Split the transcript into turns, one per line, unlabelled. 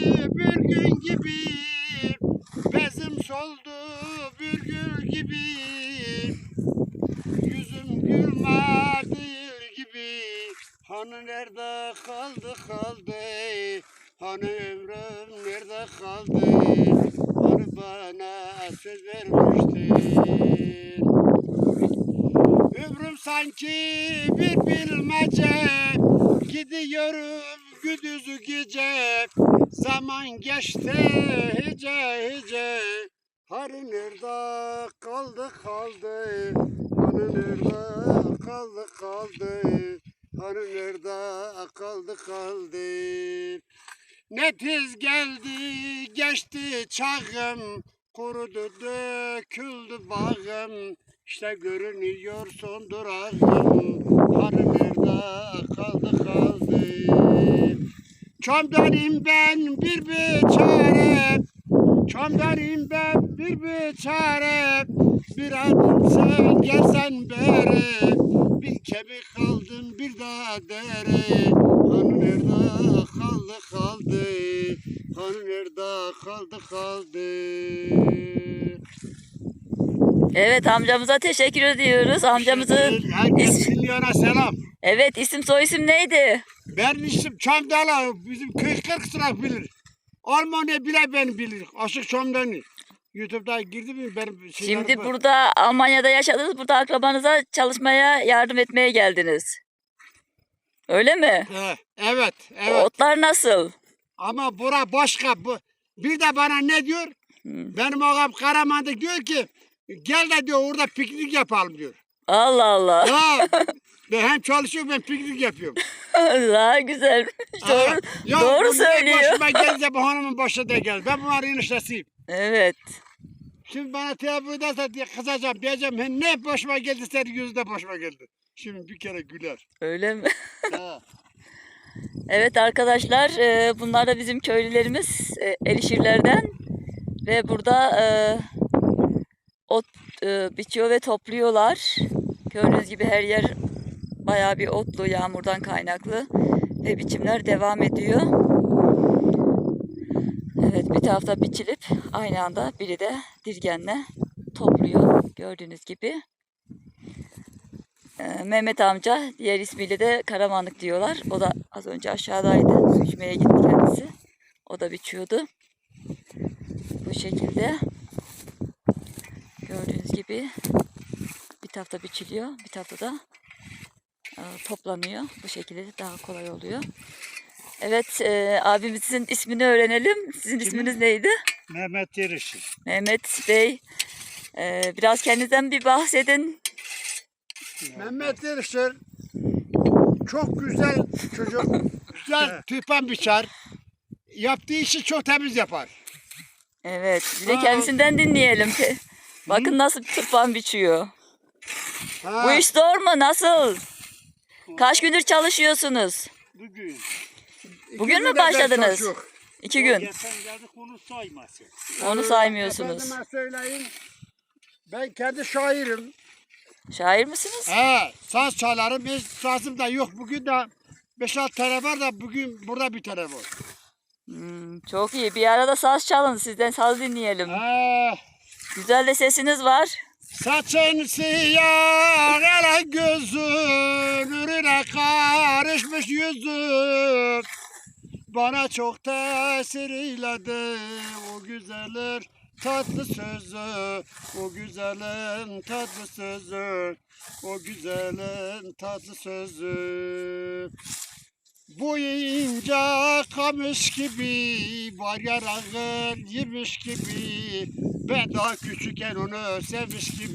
bir gün gibi Bezim soldu bir gül gibi. Yüzüm gülme değil gibi Hani nerede kaldı kaldı? Hani ömrüm nerede kaldı? Hani bana söz vermiştin. Ömrüm sanki bir bilmece Gidiyorum güdüzü gece Zaman geçti hece Hani nerede kaldı kaldı? Nerede kaldı kaldı? Nerede kaldı kaldı? Ne tiz geldi geçti çağım. Kurudu döküldü bağım. İşte görünüyor son durağım. Nerede kaldı kaldı Çomdanım ben bir biçare Çomdanım ben bir biçare Bir adım sen gelsen beri Bir kemik kaldım bir daha deri Hani nerede kaldı kaldı Hani nerede kaldı kaldı
Evet amcamıza teşekkür ediyoruz. Amcamızın
Herkes
is-
selam.
evet isim soy isim neydi?
Benim isim Çamdala. Bizim köy 40 sıra bilir. Almanya bile beni bilir. Aşık Çamdani. YouTube'da girdi mi şeylerim
Şimdi
var.
burada Almanya'da yaşadınız. Burada akrabanıza çalışmaya yardım etmeye geldiniz. Öyle mi?
He, evet, evet.
Otlar nasıl?
Ama bura başka. Bu, bir de bana ne diyor?
Hmm.
Benim ağam Karaman'da diyor ki gel de diyor orada piknik yapalım diyor.
Allah Allah.
Ya ben hem çalışıyorum ben piknik yapıyorum.
Daha güzel. Doğru,
ya
doğru söylüyor.
Başıma gelince bu hanımın başına da gel. Ben bunların eniştesiyim.
Evet.
Şimdi bana tevbe ederse diye kızacağım diyeceğim. "He, Ne başıma geldi senin yüzünde başıma geldi. Şimdi bir kere güler.
Öyle mi?
Ha.
Evet arkadaşlar e, bunlar da bizim köylülerimiz e, Elişirler'den ve burada e, ot e, biçiyor ve topluyorlar. Gördüğünüz gibi her yer bayağı bir otlu yağmurdan kaynaklı ve biçimler devam ediyor. Evet bir tarafta biçilip aynı anda biri de dirgenle topluyor gördüğünüz gibi. Ee, Mehmet amca diğer ismiyle de Karamanlık diyorlar. O da az önce aşağıdaydı. Su içmeye gitti kendisi. O da biçiyordu. Bu şekilde. Gördüğünüz gibi bir tarafta biçiliyor. Bir tarafta da e, toplanıyor. Bu şekilde de daha kolay oluyor. Evet e, abimizin ismini öğrenelim. Sizin isminiz neydi?
Mehmet Yarışı.
Mehmet Bey. e, biraz kendinizden bir bahsedin.
Mehmet Yarışı çok güzel çocuk. Güzel tüpen biçer. Yaptığı işi çok temiz yapar.
Evet, bir de kendisinden dinleyelim. Bakın nasıl tırpan biçiyor.
Ha,
Bu iş zor mu? Nasıl? Kaç gündür çalışıyorsunuz?
Bugün.
Bugün mü başladınız? İki gün.
Geçen geldik onu saymasın.
Onu
Ee,
saymıyorsunuz.
Efendime söyleyeyim. Ben kendi şairim.
Şair misiniz?
He, saz çalarım. Hiç sazım da yok. Bugün de 5-6 tane var da bugün burada bir tane var.
Hmm, çok iyi. Bir arada saz çalın. Sizden saz dinleyelim.
He,
Güzel de sesiniz var.
Saçın siyah, ele gözün, ürüne karışmış yüzün. Bana çok tesir eyledi o güzeller tatlı sözü, o güzelin tatlı sözü, o güzelin tatlı sözü. Bu ince kamış gibi, var yarağın yemiş gibi, ben daha küçükken onu sevmiş gibi.